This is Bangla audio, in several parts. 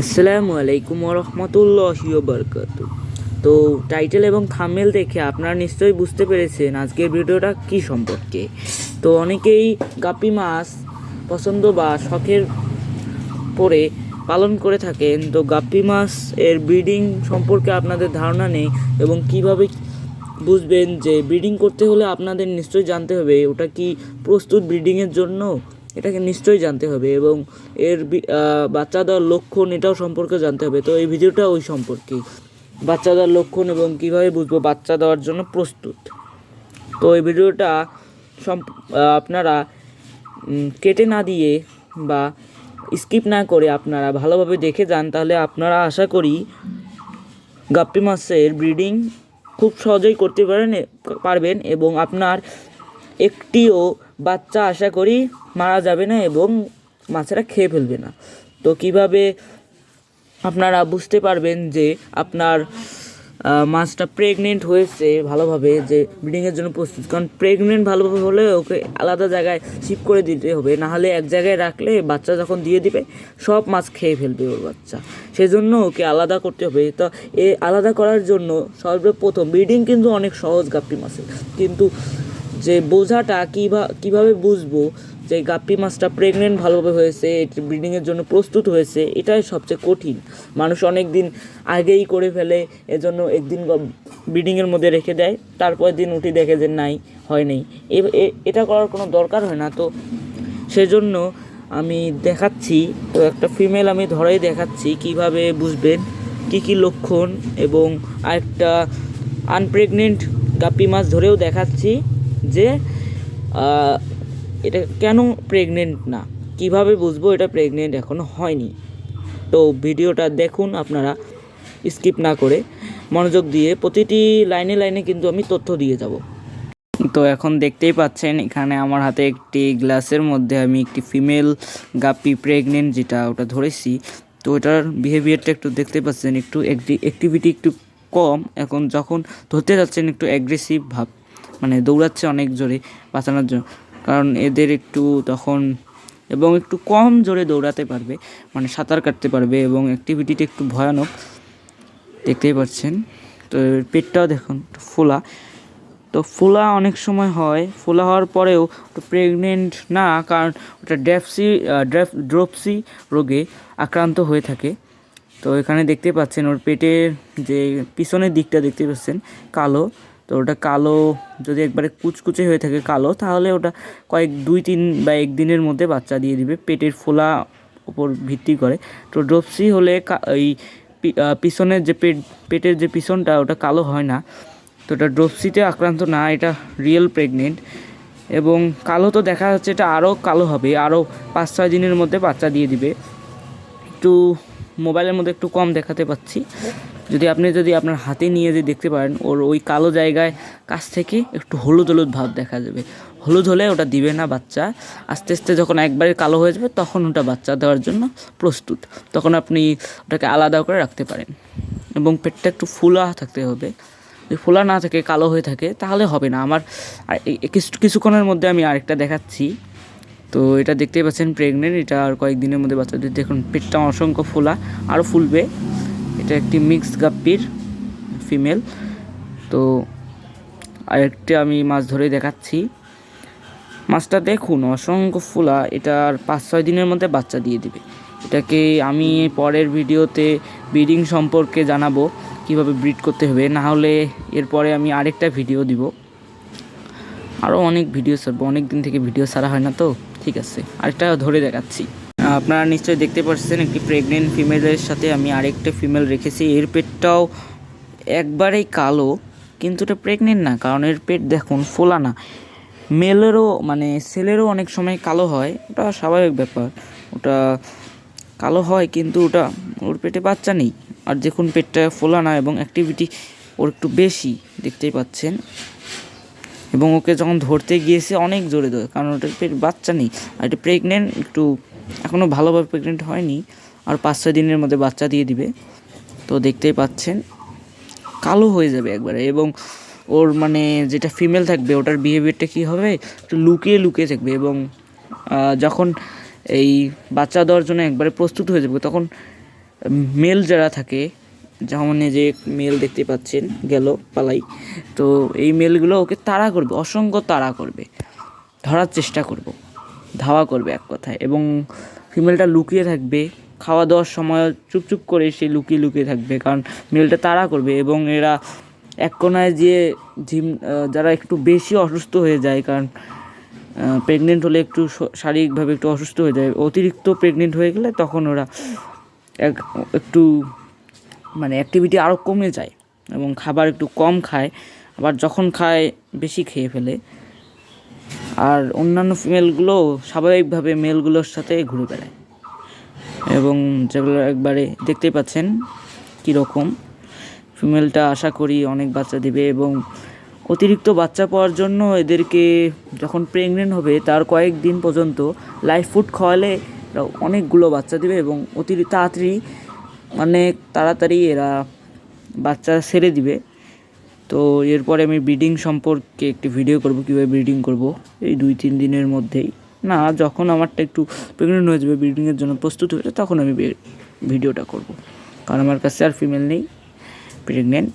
আসসালামু আলাইকুম রহমতুল্লাহ বরকত তো টাইটেল এবং থামেল দেখে আপনারা নিশ্চয়ই বুঝতে পেরেছেন আজকের ভিডিওটা কি সম্পর্কে। তো অনেকেই গাপি মাছ পছন্দ বা শখের পরে পালন করে থাকেন। তো গাপ্পি মাছ এর ব্রিডিং সম্পর্কে আপনাদের ধারণা নেই এবং কীভাবে বুঝবেন যে ব্রিডিং করতে হলে আপনাদের নিশ্চয়ই জানতে হবে। ওটা কি প্রস্তুত ব্রিডিংয়ের জন্য? এটাকে নিশ্চয়ই জানতে হবে এবং এর বাচ্চা দেওয়ার লক্ষণ এটাও সম্পর্কে জানতে হবে। তো এই ভিডিওটা ওই সম্পর্কেই। বাচ্চা দেওয়ার লক্ষণ এবং কীভাবে বুঝব বাচ্চা দেওয়ার জন্য প্রস্তুত। তো এই ভিডিওটা আপনারা কেটে না দিয়ে বা স্কিপ না করে আপনারা ভালোভাবে দেখে যান, তাহলে আপনারা আশা করি গাপ্পি মাছের ব্রিডিং খুব সহজেই করতে পারেন পারবেন এবং আপনার একটিও বাচ্চা আশা করি মারা যাবে না এবং মাছেরা খেয়ে ফেলবে না। তো কীভাবে আপনারা বুঝতে পারবেন যে আপনার মাছটা প্রেগনেন্ট হয়েছে ভালোভাবে, যে ব্রিডিংয়ের জন্য প্রস্তুত। কারণ প্রেগনেন্ট ভালোভাবে হলে ওকে আলাদা জায়গায় শিফট করে দিতে হবে। নাহলে এক জায়গায় রাখলে বাচ্চা যখন দিয়ে দিবে, সব মাছ খেয়ে ফেলবে ওর বাচ্চা। সেজন্য ওকে আলাদা করতে হবে। তো এ আলাদা করার জন্য সর্বপ্রথম ব্রিডিং কিন্তু অনেক সহজ গাপ্পি মাছের। কিন্তু যে বোঝাটা কীভা কীভাবে বুঝব যে গাপ্পি মাছটা প্রেগনেন্ট ভালোভাবে হয়েছে এটি ব্রিডিংয়ের জন্য প্রস্তুত হয়েছে, এটাই সবচেয়ে কঠিন। মানুষ অনেক দিন আগেই করে ফেলে, এজন্য একদিন ব্রিডিংয়ের মধ্যে রেখে দেয় তারপর দিন উঠি দেখে যে নাই, হয় নাই। এটা করার কোনো দরকার হয় না। তো সেজন্য আমি দেখাচ্ছি, তো একটা ফিমেল আমি ধরেই দেখাচ্ছি, কীভাবে বুঝবেন, কি কি লক্ষণ এবং আরেকটা আনপ্রেগনেন্ট গাপ্পি মাছ ধরেও দেখাচ্ছি। যে এটা কেন প্রেগনেন্ট না? কীভাবে বুঝব এটা প্রেগনেন্ট এখনও হয়নি? তো ভিডিওটা দেখুন, আপনারা স্কিপ না করে মনোযোগ দিয়ে প্রতিটি লাইনে লাইনে কিন্তু আমি তথ্য দিয়ে যাব। তো এখন দেখতেই পাচ্ছেন, এখানে আমার হাতে একটি গ্লাসের মধ্যে আমি একটি ফিমেল গাপি প্রেগনেন্ট যেটা ওটা ধরেছি। তো ওটার বিহেভিয়ারটা একটু দেখতে পাচ্ছেন, একটু অ্যাক্টিভিটি একটু কম। এখন যখন ধরতে যাচ্ছেন, একটু অ্যাগ্রেসিভ ভাব মানে দৌড়াচ্ছে অনেক জোরে বাঁচানোর জন্য। কারণ এদের একটু তখন এবং একটু কম জোরে দৌড়াতে পারবে মানে সাঁতার কাটতে পারবে এবং অ্যাক্টিভিটিটা একটু ভয়ানক। দেখতেই পাচ্ছেন। তো পেটটাও দেখুন ফোলা। তো ফোলা অনেক সময় হয়। ফোলা হওয়ার পরেও প্রেগনেন্ট না, কারণ ওটা ড্যাপসি ড্যাপ ড্রপসি রোগে আক্রান্ত হয়ে থাকে। তো এখানে দেখতে পাচ্ছেন ওর পেটের যে পিছনের দিকটা দেখতে পাচ্ছেন, কালো। তো ওটা কালো, যদি একবারে কুচকুচে হয়ে থাকে কালো, তাহলে ওটা কয়েক দুই তিন বা একদিনের মধ্যে বাচ্চা দিয়ে দিবে। পেটের ফোলা উপর ভিত্তি করে। তো ড্রপসি হলে এই পিছনের যে পেট, পেটের যে পিছনটা, ওটা কালো হয় না। তো এটা ড্রপসিতে আক্রান্ত না, এটা রিয়েল প্রেগনেন্ট এবং কালো তো দেখা যাচ্ছে এটা আরও কালো হবে, আরও পাঁচ ছয় দিনের মধ্যে বাচ্চা দিয়ে দিবে। একটু মোবাইলের মধ্যে একটু কম দেখাতে পাচ্ছি। যদি আপনি যদি আপনার হাতে নিয়ে যে দেখতে পারেন, ওর ওই কালো জায়গায় কাছ থেকে একটু হলুদ হলুদ ভাব দেখা যাবে। হলুদ হলে ওটা দিবে না বাচ্চা। আস্তে আস্তে যখন একবারে কালো হয়ে যাবে, তখন ওটা বাচ্চা দেওয়ার জন্য প্রস্তুত। তখন আপনি ওটাকে আলাদা করে রাখতে পারেন। এবং পেটটা একটু ফুলা থাকতে হবে। যদি ফোলা না থাকে, কালো হয়ে থাকে, তাহলে হবে না। আমার কিছু, কিছুক্ষণের মধ্যে আমি আরেকটা দেখাচ্ছি। তো এটা দেখতেই পাচ্ছেন প্রেগনেন্ট এটা আর কয়েকদিনের মধ্যে বাচ্চা দিয়ে দেখুন, পেটটা অসংখ্য ফোলা আরও ফুলবে। এটা একটি মিক্স গাপ্পির ফিমেল তো আরেকটা আমি মাছ ধরে দেখাচ্ছি। মাছটা দেখুন, অসংখ্য ফোলা, এটা আর পাঁচ ছয় দিনের মধ্যে বাচ্চা দিয়ে দিবে। এটাকে আমি পরের ভিডিওতে ব্রিডিং সম্পর্কে জানাব, কীভাবে ব্রিড করতে হবে। না হলে এরপরে আমি আরেকটা ভিডিও দিব। আরও অনেক ভিডিও ছাড়বো অনেক দিন থেকে ভিডিও ছাড়া হয় না তো। ঠিক আছে, আরেকটা ধরে দেখাচ্ছি। আপনারা নিশ্চয়ই দেখতে পাচ্ছেন একটি প্রেগনেন্ট ফিমেলের সাথে আমি আরেকটা ফিমেল রেখেছি। এর পেটটাও একবারেই কালো, কিন্তু এটা প্রেগনেন্ট না, কারণ এর পেট দেখুন ফোলা না মেলেরও মানে ছেলেরও অনেক সময় কালো হয়, ওটা স্বাভাবিক ব্যাপার। ওটা কালো হয়, কিন্তু ওটা, ওর পেটে বাচ্চা নেই। আর দেখুন পেটটা ফোলা না এবং অ্যাক্টিভিটি ওর একটু বেশি, দেখতেই পাচ্ছেন। এবং ওকে যখন ধরতে গিয়েছে, অনেক জোরে ধরে, কারণ ওটার পেট বাচ্চা নেই। আর এটা প্রেগনেন্ট একটু এখনও ভালোভাবে প্রেগনেন্ট হয়নি, আর পাঁচ ছয় দিনের মধ্যে বাচ্চা দিয়ে দিবে। তো দেখতেই পাচ্ছেন, কালো হয়ে যাবে একবারে এবং ওর মানে যেটা ফিমেল থাকবে, ওটার বিহেভিয়ারটা কী হবে? একটু লুকিয়ে লুকিয়ে থাকবে এবং যখন এই বাচ্চা দেওয়ার জন্য একবারে প্রস্তুত হয়ে যাবে, তখন মেল যারা থাকে যেমন যে মেল দেখতে পাচ্ছেন, গেল, পালাই। তো এই মেলগুলো ওকে তাড়া করবে, অসংখ্য তাড়া করবে, ধরার চেষ্টা করব, ধাওয়া করবে এক কথায়। এবং ফিমেলটা লুকিয়ে থাকবে, খাওয়া দাওয়ার সময় চুপচুপ করে সে লুকিয়ে লুকিয়ে থাকবে, কারণ মেলটা তাড়া করবে এবং এরা এক কোনায় যে জিম যারা একটু বেশি অসুস্থ হয়ে যায়, কারণ প্রেগনেন্ট হলে একটু শারীরিকভাবে একটু অসুস্থ হয়ে যায়, অতিরিক্ত প্রেগনেন্ট হয়ে গেলে তখন ওরা এক, একটু মানে অ্যাক্টিভিটি আরও কমে যায় এবং খাবার একটু কম খায়, আবার যখন খায় বেশি খেয়ে ফেলে। আর অন্যান্য ফিমেলগুলো স্বাভাবিকভাবে মেলগুলোর সাথে ঘুরে বেড়ায়। এবং যেগুলো একবারে দেখতেই পাচ্ছেন কীরকম ফিমেলটা আশা করি অনেক বাচ্চা দিবে এবং অতিরিক্ত বাচ্চা পাওয়ার জন্য এদেরকে যখন প্রেগনেন্ট হবে, তার কয়েকদিন পর্যন্ত লাইফ ফুড খাওয়ালে অনেকগুলো বাচ্চা দিবে এবং অতিরিক্ত তাড়াতাড়ি অনেক তাড়াতাড়ি এরা বাচ্চা ছেড়ে দিবে। তো এরপরে আমি ব্রিডিং সম্পর্কে একটি ভিডিও করব, কীভাবে ব্রিডিং করব, এই দুই তিন দিনের মধ্যেই। না, যখন আমারটা একটু প্রেগনেন্ট হয়ে যাবে ব্রিডিংয়ের জন্য প্রস্তুত হয়ে যাবে, তখন আমি ভিডিওটা করব। কারণ আমার কাছে আর ফিমেল নেই প্রেগনেন্ট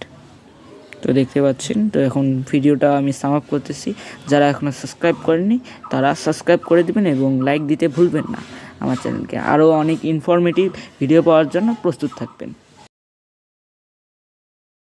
তো দেখতে পাচ্ছেন, তো এখন ভিডিওটা আমি সাম আপ করতেছি। যারা এখনও সাবস্ক্রাইব করেননি, তারা সাবস্ক্রাইব করে দিবেন এবং লাইক দিতে ভুলবেন না। আমার চ্যানেলকে আরও অনেক ইনফরমেটিভ ভিডিও পাওয়ার জন্য প্রস্তুত থাকবেন।